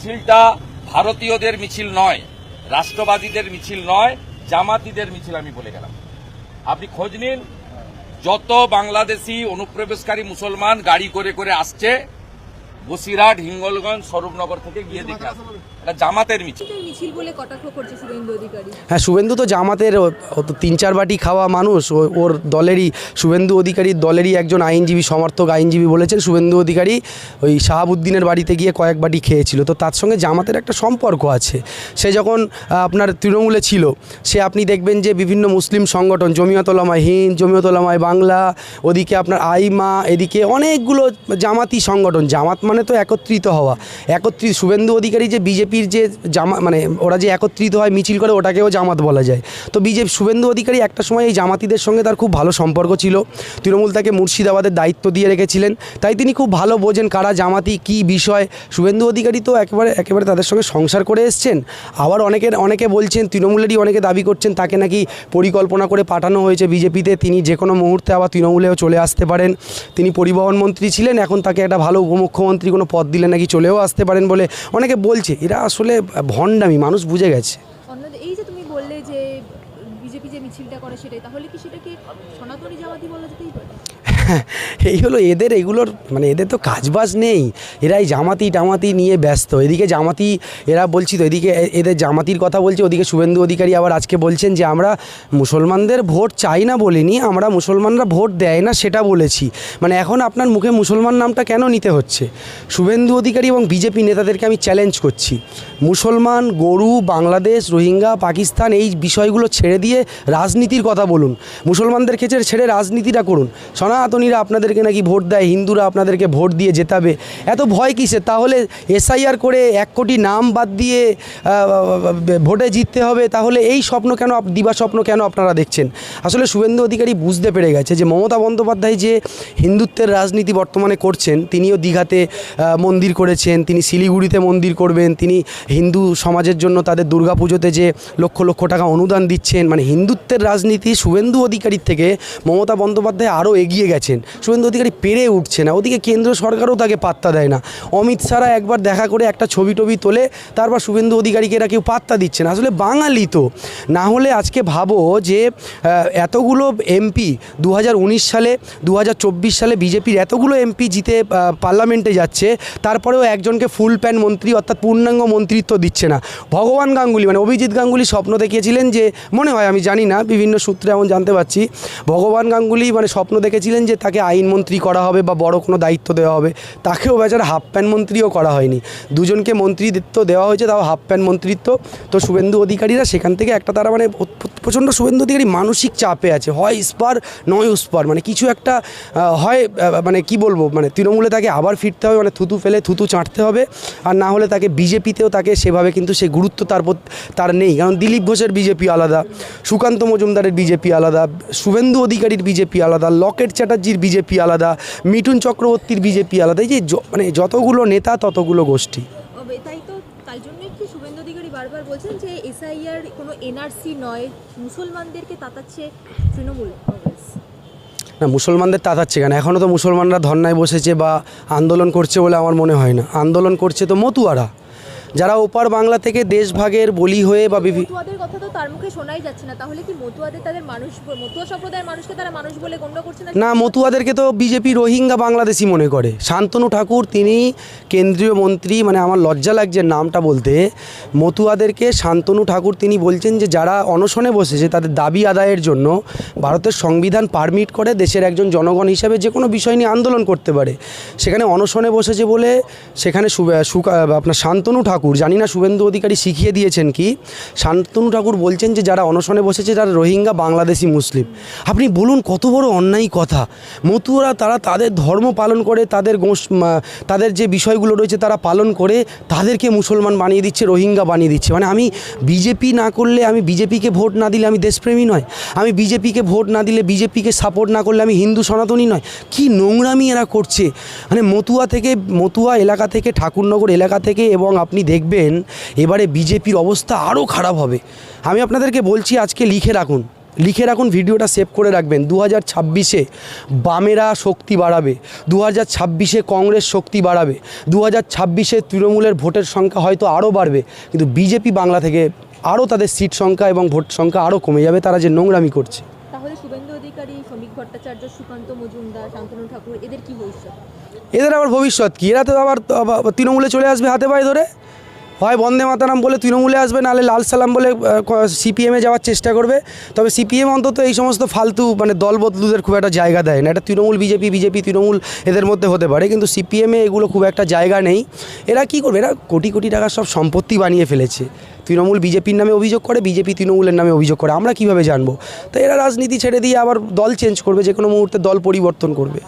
মিছিলটা ভারতীয়দের মিছিল নয়, রাষ্ট্রবাদীদের মিছিল নয়, জামাতিদের মিছিল আমি বলে গেলাম। আপনি খোঁজ নিন, যত বাংলাদেশি অনুপ্রবেশকারী মুসলমান গাড়ি করে করে আসছে বসিরহাট হিঙ্গলগঞ্জ স্বরূপনগর থেকে গিয়ে দেখে আসছে এটা জামাতের মিছিল। মিছিল বলে কটাক্ষ করছে শুভেন্দু অধিকারী। হ্যাঁ শুভেন্দু তো জামাতের তিন চার বাটি খাওয়া মানুষ। ও- ওর দলেরই শুভেন্দু অধিকারীর দলেরই একজন আইনজীবী সমর্থক আইনজীবী বলেছেন শুভেন্দু অধিকারী ওই শাহাবুদ্দিনের বাড়িতে গিয়ে কয়েক বাটি খেয়েছিল। তো তার সঙ্গে জামাতের একটা সম্পর্ক আছে। সে যখন আপনার তৃণমূলে ছিল সে আপনি দেখবেন যে বিভিন্ন মুসলিম সংগঠন জমিয়তলামায় হিন্দ জমিয়তলামায় বাংলা ওদিকে আপনার আইমা এদিকে অনেকগুলো জামাতি সংগঠন জামাত মানে তো একত্রিত হওয়া। একত্রিত শুভেন্দু অধিকারী যে বিজেপির যে জামা মানে ওরা যে একত্রিত হয়, মিছিল করে, ওটাকেও জামাত বলা যায়। তো বিজেপি শুভেন্দু অধিকারী একটা সময় এই জামাতিদের সঙ্গে তার খুব ভালো সম্পর্ক ছিল। তৃণমূল তাকে মুর্শিদাবাদের দায়িত্ব দিয়ে রেখেছিলেন। তাই তিনি খুব ভালো বোঝেন কারা জামাতি, কি বিষয়। শুভেন্দু অধিকারী তো একেবারে একেবারে তাদের সঙ্গে সংসার করে এসছেন। আবার অনেকের অনেকে বলছেন, তৃণমূলেরই অনেকে দাবি করছেন, তাকে নাকি পরিকল্পনা করে পাঠানো হয়েছে বিজেপিতে। তিনি যে কোনো মুহূর্তে আবার তৃণমূলেও চলে আসতে পারেন। তিনি পরিবহন মন্ত্রী ছিলেন, এখন তাকে একটা ভালো উপমুখ্যমন্ত্রী কোনো পদ দিলে নাকি চলেও আসতে পারেন বলে অনেকে বলছে। এরা আসলে ভণ্ডামি, মানুষ বুঝে গেছে। এই যে তুমি বললে যে বিজেপি যে মিছিলটা করে সেটাই, তাহলে কি সেটাকে সনাতনী জামাতি বলা যেতেই পারে? এই হলো এদের এগুলোর মানে এদের তো কাজবাজ নেই। এরা এই জামাতি টামাতি নিয়ে ব্যস্ত। এদিকে জামাতি, এরা বলছি তো, এদিকে এদের জামাতির কথা বলছে, ওদিকে শুভেন্দু অধিকারী আবার আজকে বলছেন যে, আমরা মুসলমানদের ভোট চাই না বলিনি, আমরা মুসলমানরা ভোট দেয় না সেটা বলেছি। মানে এখন আপনার মুখে মুসলমান নামটা কেন নিতে হচ্ছে? শুভেন্দু অধিকারী এবং বিজেপি নেতাদেরকে আমি চ্যালেঞ্জ করছি। মুসলমান, গরু, বাংলাদেশ, রোহিঙ্গা, পাকিস্তান, এই বিষয়গুলো ছেড়ে দিয়ে রাজনীতির কথা বলুন। মুসলমানদের ক্ষেত্রে ছেড়ে রাজনীতিটা করুন। সনাতনীরা আপনাদেরকে নাকি ভোট দেয়, হিন্দুরা আপনাদেরকে ভোট দিয়ে জেতাবে। এত ভয় কিসে? তাহলে এসআইআর করে এক কোটি নাম বাদ দিয়ে ভোটে জিততে হবে, তাহলে এই স্বপ্ন কেন দিবা স্বপ্ন কেন আপনারা দেখছেন? আসলে শুভেন্দু অধিকারী বুঝতে পেরে গেছে যে মমতা বন্দ্যোপাধ্যায় যে হিন্দুত্বের রাজনীতি বর্তমানে করছেন, তিনিও দীঘাতে মন্দির করেছেন, তিনি শিলিগুড়িতে মন্দির করবেন, তিনি হিন্দু সমাজের জন্য তাদের দুর্গাপুজোতে যে লক্ষ লক্ষ টাকা অনুদান দিচ্ছেন মানে হিন্দুত্বের রাজনীতি শুভেন্দু অধিকারীর থেকে মমতা বন্দ্যোপাধ্যায় আরও এগিয়ে গেছেন। শুভেন্দু অধিকারী পেরে উঠছে না। ওদিকে কেন্দ্র সরকারও তাকে পাত্তা দেয় না। অমিত শাহরা একবার দেখা করে একটা ছবি টবি তোলে, তারপর শুভেন্দু অধিকারীকে এরা কেউ পাত্তা দিচ্ছে না। আসলে বাঙালি তো। না হলে আজকে ভাবো যে এতগুলো এমপি দু হাজার উনিশ সালে দু হাজার চব্বিশ সালে বিজেপির এতগুলো এমপি জিতে পার্লামেন্টে যাচ্ছে, তারপরেও একজনকে ফুল প্যান মন্ত্রী অর্থাৎ পূর্ণাঙ্গ মন্ত্রিত্ব দিচ্ছে না। ভগবান গাঙ্গুলি মানে অভিজিৎ গাঙ্গুলি স্বপ্ন দেখিয়েছিলেন যে, মনে হয়, আমি জানি না, বিভিন্ন সূত্রে এমন জানতে পারছি, ভগবান গাঙ্গুলি মানে স্বপ্ন দেখেছিলেন যে তাকে আইনমন্ত্রী করা হবে বা বড় কোনো দায়িত্ব দেওয়া হবে, তাকেও বেচারা হাফ প্যান্ট মন্ত্রীও করা হয়নি। দুজনকে মন্ত্রীত্ব দেওয়া হয়েছে, তাও হাফ প্যান্ট মন্ত্রিত্ব। তো শুভেন্দু অধিকারীরা সেখান থেকে একটা তারা মানে প্রচণ্ড শুভেন্দু অধিকারী মানসিক চাপে আছে। হয় ইস্পার, নয় উস্পার। মানে কিছু একটা হয় মানে কি বলব মানে তৃণমূলে তাকে আবার ফিরতে হবে মানে থুতু ফেলে থুতু চাঁটতে হবে। আর না হলে তাকে বিজেপিতেও তাকে সেভাবে কিন্তু সে গুরুত্ব তার তার নেই। কারণ দিলীপ ঘোষের বিজেপি আলাদা, সুকান্ত মজুমদারের বিজেপি আলাদা, শুভেন্দু অধিকারীর বিজেপি আলাদা, লকেট চ্যাটার্জির বিজেপি আলাদা, মিঠুন চক্রবর্তীর বিজেপি আলাদা। এই যে মানে যতগুলো নেতা, ততগুলো গোষ্ঠী তবে তাই তো তাই জন্যই কি শুভেন্দু অধিকারী বারবার বলছেন যে এসআইআর কোনো এনআরসি নয়, মুসলমানদেরকে তাতাচ্ছে তৃণমূল না, মুসলমানদের তাতাচ্ছে কেন? এখনও তো মুসলমানরা ধর্নায় বসেছে বা আন্দোলন করছে বলে আমার মনে হয় না। আন্দোলন করছে তো মতুয়ারা। যারা ওপার বাংলা থেকে দেশভাগের বলি হয়ে বা বিভিন্ন কথা তো তার মুখে শোনাই যাচ্ছে না। তাহলে কি মতুয়াদের তাদের মানুষ মতুয়া সম্প্রদায়ের মানুষকে তারা মানুষ বলে গণ্য করছে না না মতুয়াদেরকে তো বিজেপি রোহিঙ্গা বাংলাদেশি মনে করে। শান্তনু ঠাকুর তিনি কেন্দ্রীয় মন্ত্রী মানে আমার লজ্জা লাগছে নামটা বলতে। মতুয়াদেরকে শান্তনু ঠাকুর তিনি বলছেন যে যারা অনশনে বসেছে তাদের দাবি আদায়ের জন্য ভারতের সংবিধান পারমিট করে দেশের একজন জনগণ হিসাবে যে কোনো বিষয় নিয়ে আন্দোলন করতে পারে। সেখানে অনশনে বসেছে বলে সেখানে আপনার শান্তনু ঠাকুর জানি না শুভেন্দু অধিকারী শিখিয়ে দিয়েছেন কি। শান্তনু ঠাকুর বলছেন যে, যারা অনশনে বসেছে যারা রোহিঙ্গা, বাংলাদেশি, মুসলিম। আপনি বলুন, কত বড় অন্যায় কথা। মতুয়ারা, তারা তাদের ধর্ম পালন করে, তাদের গোষ্ঠ মা- তাদের যে বিষয়গুলো রয়েছে, তারা পালন করে, তাদেরকে মুসলমান বানিয়ে দিচ্ছে, রোহিঙ্গা বানিয়ে দিচ্ছে। মানে আমি বিজেপি না করলে, আমি বিজেপিকে ভোট না দিলে আমি দেশপ্রেমী নয়। আমি বিজেপিকে ভোট না দিলে, বিজেপিকে সাপোর্ট না করলে আমি হিন্দু সনাতনী নয়। কি নোংরামি এরা করছে। মানে মতুয়া থেকে, মতুয়া এলাকা থেকে, ঠাকুরনগর এলাকা থেকে, এবং আপনি দেখবেন এবারে বিজেপির অবস্থা আরও খারাপ হবে। আমি আপনাদেরকে বলছি আজকে লিখে রাখুন। লিখে রাখুন ভিডিওটা সেভ করে রাখবেন। দু হাজার ছাব্বিশে বামেরা শক্তি বাড়াবে। দু হাজার ছাব্বিশে কংগ্রেস শক্তি বাড়াবে। দু হাজার ছাব্বিশে তৃণমূলের ভোটের সংখ্যা হয়তো আরও বাড়বে। কিন্তু বিজেপি বাংলা থেকে আরও তাদের সিট সংখ্যা এবং ভোট সংখ্যা আরও কমে যাবে। তারা যে নোংরামি করছে। অধিকারী, শ্রমিক ভট্টাচার্য, সুকান্ত মজুমদার, শান্তনু ঠাকুর, এদের কি ভবিষ্যৎ? এদের আবার ভবিষ্যৎ কি? এরা তো আবার আবার তৃণমূলে চলে আসবে হাতে পায়ে ধরে। হয় বন্দে মাতারাম বলে তৃণমূলে আসবে, নাহলে লাল সালাম বলে সিপিএমে যাওয়ার চেষ্টা করবে। তবে সিপিএম অন্তত এই সমস্ত ফালতু মানে দল বদলুদের খুব একটা জায়গা দেয় না। এটা তৃণমূল বিজেপি বিজেপি তৃণমূল এদের মধ্যে হতে পারে, কিন্তু সিপিএমে এগুলো খুব একটা জায়গা নেই। এরা কি করবে? এরা কোটি কোটি টাকার সব সম্পত্তি বানিয়ে ফেলেছে। তৃণমূল বিজেপির নামে অভিযোগ করে, বিজেপি তৃণমূলের নামে অভিযোগ করে। আমরা কীভাবে জানব? তো এরা রাজনীতি ছেড়ে দিয়ে আবার দল চেঞ্জ করবে যে কোনো মুহূর্তে দল পরিবর্তন করবে।